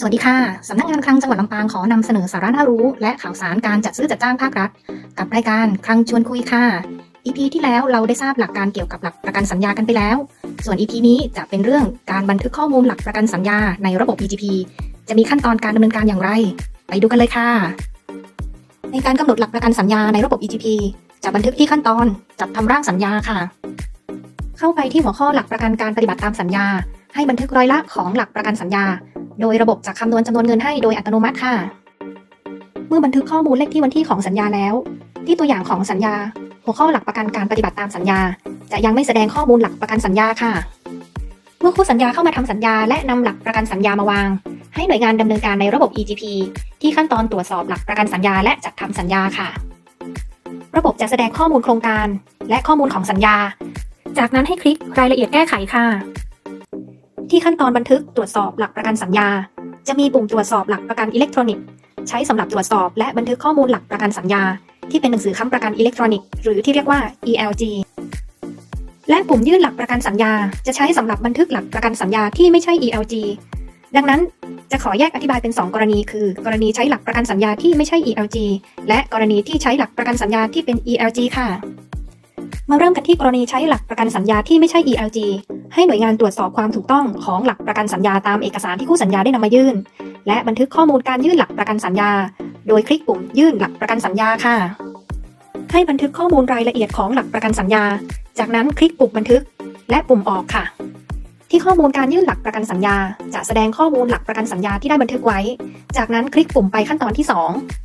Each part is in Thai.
สวัสดีค่ะ สำนักงานคลังจังหวัดลำปางขอนำเสนอสาระน่ารู้ และข่าวสารการจัดซื้อจัดจ้างภาครัฐ กับรายการคลังชวนคุยค่ะ EP ที่แล้วเราได้ทราบหลักการเกี่ยวกับหลักประกันสัญญากันไปแล้ว ส่วน EP นี้จะเป็นเรื่องการบันทึกข้อมูลหลักประกันสัญญาในระบบ EGP จะมีขั้นตอนการดำเนินการอย่างไร ไปดูกันเลยค่ะ ในการกำหนดหลักประกันสัญญาในระบบ EGP จะบันทึกที่ขั้นตอนจัดทำร่างสัญญาค่ะ เข้าไปที่หัวข้อหลักประกันการปฏิบัติตามสัญญา ให้บันทึกรายละของหลักประกันสัญญา โดยระบบจะคำนวณจำนวนเงินให้โดยอัตโนมัติค่ะ เมื่อบันทึกข้อมูลเลขที่วันที่ของสัญญาแล้ว ที่ตัวอย่างของสัญญา หัวข้อหลักประกันการปฏิบัติตามสัญญา จะยังไม่แสดงข้อมูลหลักประกันสัญญาค่ะ เมื่อคู่สัญญาเข้ามาทำสัญญา และนำหลักประกันสัญญามาวาง ให้หน่วยงานดำเนินการในระบบ EGP ที่ขั้นตอนตรวจสอบหลักประกันสัญญาและจัดทำสัญญาค่ะ ระบบจะแสดงข้อมูลโครงการ และข้อมูลของสัญญา จากนั้นให้คลิกรายละเอียดแก้ไขค่ะ ที่ขั้นตอนบันทึกตรวจสอบหลักประกันสัญญา จะมีปุ่มตรวจสอบหลักประกันอิเล็กทรอนิกส์ใช้สำหรับตรวจสอบและบันทึกข้อมูลหลักประกันสัญญา ที่เป็นหนังสือค้ำประกันอิเล็กทรอนิกส์หรือที่เรียกว่า ELG และปุ่มยื่นหลักประกันสัญญา จะใช้สำหรับบันทึกหลักประกันสัญญาที่ไม่ใช่ ELG ดังนั้นจะขอแยกอธิบายเป็น 2 กรณีคือ กรณีใช้หลักประกันสัญญาที่ไม่ใช่ ELG และกรณีที่ใช้หลักประกันสัญญาที่เป็น ELG ค่ะ มาเริ่มกันที่กรณีใช้หลักประกันสัญญาที่ไม่ใช่ ELG ให้หน่วยงานตรวจสอบความถูกต้องของหลักประกันสัญญาตามเอกสารที่คู่สัญญาได้นำมายื่น และบันทึกข้อมูลการยื่นหลักประกันสัญญา โดยคลิกปุ่มยื่นหลักประกันสัญญาค่ะ ให้บันทึกข้อมูลรายละเอียดของหลักประกันสัญญา จากนั้นคลิกปุ่มบันทึก และปุ่มออกค่ะ ที่ข้อมูลการยื่นหลักประกันสัญญา จะแสดงข้อมูลหลักประกันสัญญาที่ได้บันทึกไว้ จากนั้นคลิกปุ่มไปขั้นตอนที่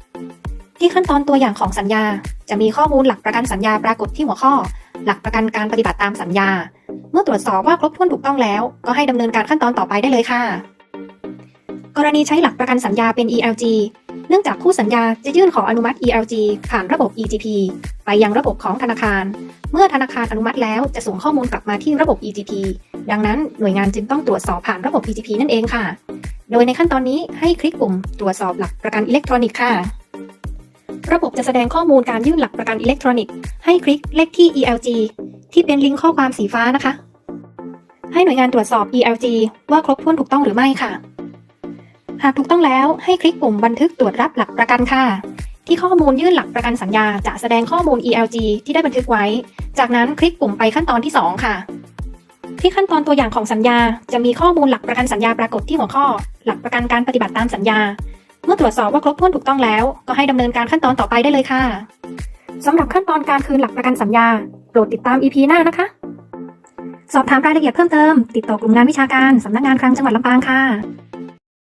2 ที่ขั้นตอนตัวอย่างของสัญญา จะมีข้อมูลหลักประกันสัญญาปรากฏที่หัวข้อ หลักประกันการปฏิบัติตามสัญญา เมื่อตรวจสอบว่าครบถ้วนถูกต้องแล้ว ก็ให้ดำเนินการขั้นตอนต่อไปได้เลยค่ะ กรณีใช้หลักประกันสัญญาเป็น ELG เนื่องจากคู่สัญญาจะยื่นขออนุมัติ ELG ผ่านระบบ EGP ไปยังระบบของธนาคาร เมื่อธนาคารอนุมัติแล้วจะส่งข้อมูลกลับมาที่ระบบ EGP ดังนั้นหน่วยงานจึงต้องตรวจสอบผ่านระบบ EGP นั่นเองค่ะ โดยในขั้นตอนนี้ให้คลิกปุ่มตรวจสอบหลักประกันอิเล็กทรอนิกส์ค่ะ ระบบจะแสดงข้อมูลการยื่นหลักประกันอิเล็กทรอนิกส์ให้คลิกเลขที่ ELG ที่เป็นลิงก์ข้อความสีฟ้านะคะ ให้หน่วยงานตรวจสอบ ELG ว่าครบถ้วนถูกต้องหรือไม่ค่ะ หากถูกต้องแล้วให้คลิกปุ่มบันทึกตรวจรับหลักประกันค่ะ ที่ข้อมูลยื่นหลักประกันสัญญาจะแสดงข้อมูล ELG ที่ได้บันทึกไว้ จากนั้นคลิกปุ่มไปขั้นตอนที่ 2 ค่ะที่ขั้นตอนตัวอย่างของสัญญาจะมีข้อมูลหลักประกันสัญญาปรากฏที่หัวข้อ หลักประกันการปฏิบัติตามสัญญา เมื่อตรวจสอบว่าครบถ้วนถูกต้องแล้ว ก็ให้ดำเนินการขั้นตอนต่อไปได้เลยค่ะสำหรับขั้นตอนการคืนหลักประกันสัญญา โปรดติดตาม EP หน้านะคะ สอบถามรายละเอียดเพิ่มเติม ติดต่อกลุ่มงานวิชาการ สำนักงานคลังจังหวัดลำปางค่ะ